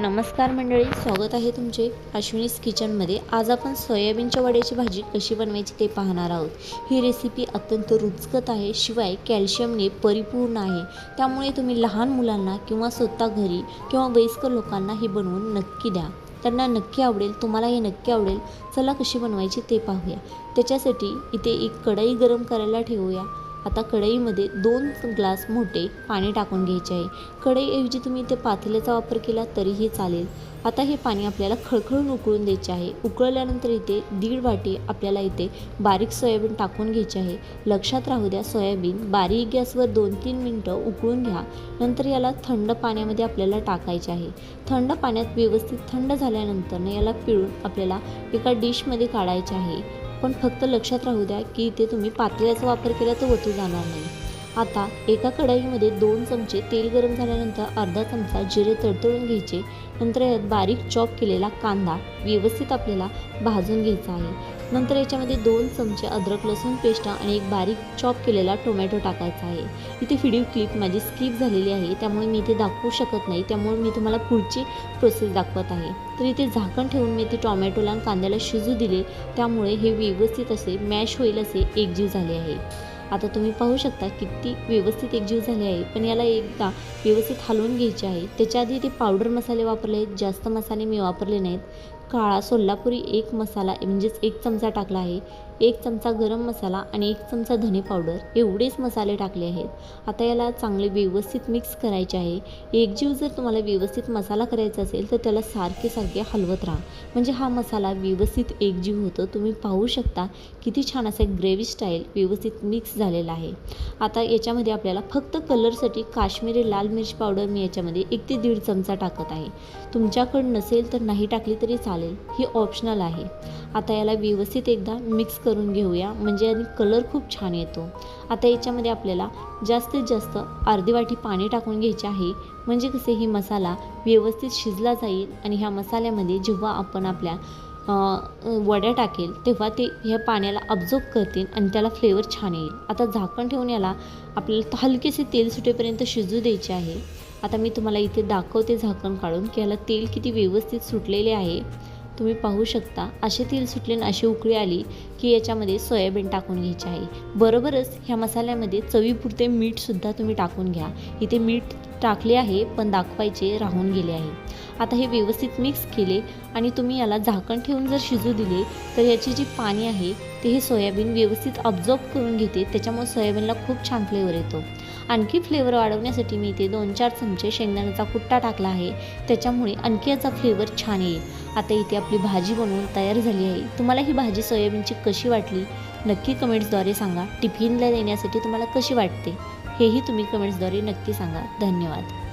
नमस्कार मंडळी स्वागत आहे तुमचे अश्विनीस किचनमध्ये. आज आपण सोयाबीनच्या वड्याची भाजी कशी बनवायची ते पाहणार आहोत. ही रेसिपी अत्यंत रुचकत आहे शिवाय कॅल्शियमने परिपूर्ण आहे. त्यामुळे तुम्ही लहान मुलांना किंवा स्वतः घरी किंवा वयस्कर लोकांना ही बनवून नक्की द्या. त्यांना नक्की आवडेल तुम्हाला हे नक्की आवडेल. चला कशी बनवायची ते पाहूया. त्याच्यासाठी इथे एक कढई गरम करायला ठेवूया. आता कढईमध्ये दोन ग्लास मोठे पाणी टाकून घ्यायचे आहे. कढईऐवजी तुम्ही इथे पातेल्याचा वापर केला तरीही चालेल. आता हे पाणी आपल्याला खळखळून उकळून द्यायचे आहे. उकळल्यानंतर इथे दीड वाटी आपल्याला इथे बारीक सोयाबीन टाकून घ्यायचे आहे. लक्षात राहू द्या सोयाबीन बारीक गॅसवर दोन तीन मिनटं उकळून घ्या. नंतर याला थंड पाण्यामध्ये आपल्याला टाकायचे आहे. थंड पाण्यात व्यवस्थित थंड झाल्यानंतर याला पिळून आपल्याला एका डिशमध्ये काढायचे आहे. पण फक्त लक्षात राहू द्या की इथे तुम्ही पातेल्याचा वापर केला तर वतू जाणार नाही. आता एका कढईमध्ये दोन चमचे तेल गरम झाल्यानंतर अर्धा चमचा जिरे तडतडून घ्यायचे. नंतर यात बारीक चॉप केलेला कांदा व्यवस्थित आपल्याला भाजून घ्यायचा आहे. नंतर याच्यामध्ये दोन चमचे अद्रक लसूण पेस्ट आणि एक बारीक चॉप केलेला टोमॅटो टाकायचा आहे. इथे व्हिडिओ क्लिप माझी स्किप झालेली आहे त्यामुळे मी इथे दाखवू शकत नाही त्यामुळे मी तुम्हाला पुढची प्रोसेस दाखवत आहे. तर इथे झाकण ठेवून मी इथे टोमॅटोला आणि कांद्याला शिजू दिले त्यामुळे हे व्यवस्थित असे मॅश होईल असे एकजीव झाले आहे. आता तुम्ही पाहू शकता किती व्यवस्थित एकजीव झाले आहे. पण याला एकदा व्यवस्थित हलवून घ्यायचे आहे. त्याच्या आधी ते पावडर मसाले वापरले आहेत. जास्त मसाले मी वापरले नाहीत. काळा सोलापुरी एक मसाला म्हणजेच एक चमचा टाकला आहे. एक चमचा गरम मसाला आणि एक चमचा धने पावडर एवढेच मसाले टाकले आहेत. आता याला चांगले व्यवस्थित मिक्स करायचे आहे. एकजीव जर तुम्हाला व्यवस्थित मसाला करायचा असेल तर त्याला सारखे सारखे हलवत राहा. म्हणजे हा मसाला व्यवस्थित एकजीव होतो. तुम्ही पाहू शकता किती छान असा ग्रेव्ही स्टाईल व्यवस्थित मिक्स झालेला आहे. आता याच्यामध्ये आपल्याला फक्त कलरसाठी काश्मीरी लाल मिर्च पावडर मी याच्यामध्ये एक ते दीड चमचा टाकत आहे. तुमच्याकडं नसेल तर नाही टाकली तरी चालेल. ही ऑप्शनल आहे. आता याला व्यवस्थित एकदा मिक्स करून घेऊया. म्हणजे आणि कलर खूप छान येतो. आता याच्यामध्ये आपल्याला जास्तीत जास्त अर्धी वाटी पाणी टाकून घ्यायचे आहे. म्हणजे कसे ही मसाला व्यवस्थित शिजला जाईल आणि ह्या मसाल्यामध्ये जेव्हा आपण आपल्या वड्या टाकेल तेव्हा ते ह्या पाण्याला अब्झॉर्ब करतील आणि त्याला फ्लेवर छान येईल. आता झाकण ठेवून याला आपल्याला हलकेसे तेल सुटेपर्यंत शिजू द्यायचे आहे. आता मी तुम्हाला इथे दाखवते झाकण काढून की याला तेल किती व्यवस्थित सुटलेले आहे. तुम्ही पाहू शकता. असे तेल सुटले आणि अशी उकळी आली की याच्यामध्ये सोयाबीन टाकून घ्यायचे आहे. बरोबरच ह्या मसाल्यामध्ये चवीपुरते मीठसुद्धा तुम्ही टाकून घ्या. इथे मीठ टाकले आहे पण दाखवायचे राहून गेले आहे. आता हे व्यवस्थित मिक्स केले आणि तुम्ही याला झाकण ठेवून जर शिजू दिले तर याची जी पाणी आहे ते हे सोयाबीन व्यवस्थित ऑब्झॉर्ब करून घेते. त्याच्यामुळे सोयाबीनला खूप छान फ्लेवर येतो. आणखी फ्लेवर वाढवण्यासाठी मी इथे दोन चार चमचे शेंगदाण्याचा कुट्टा टाकला आहे. त्याच्यामुळे आणखी याचा फ्लेवर छान येईल. आता इथे आपली भाजी बनवून तयार झाली आहे. तुम्हाला ही भाजी सोयाबीनची कशी वाटली? नक्की कमेंट्सद्वारे सांगा. टिफिनला देण्यासाठी तुम्हाला कशी वाटते? हेही तुम्ही कमेंट्सद्वारे नक्की सांगा. धन्यवाद.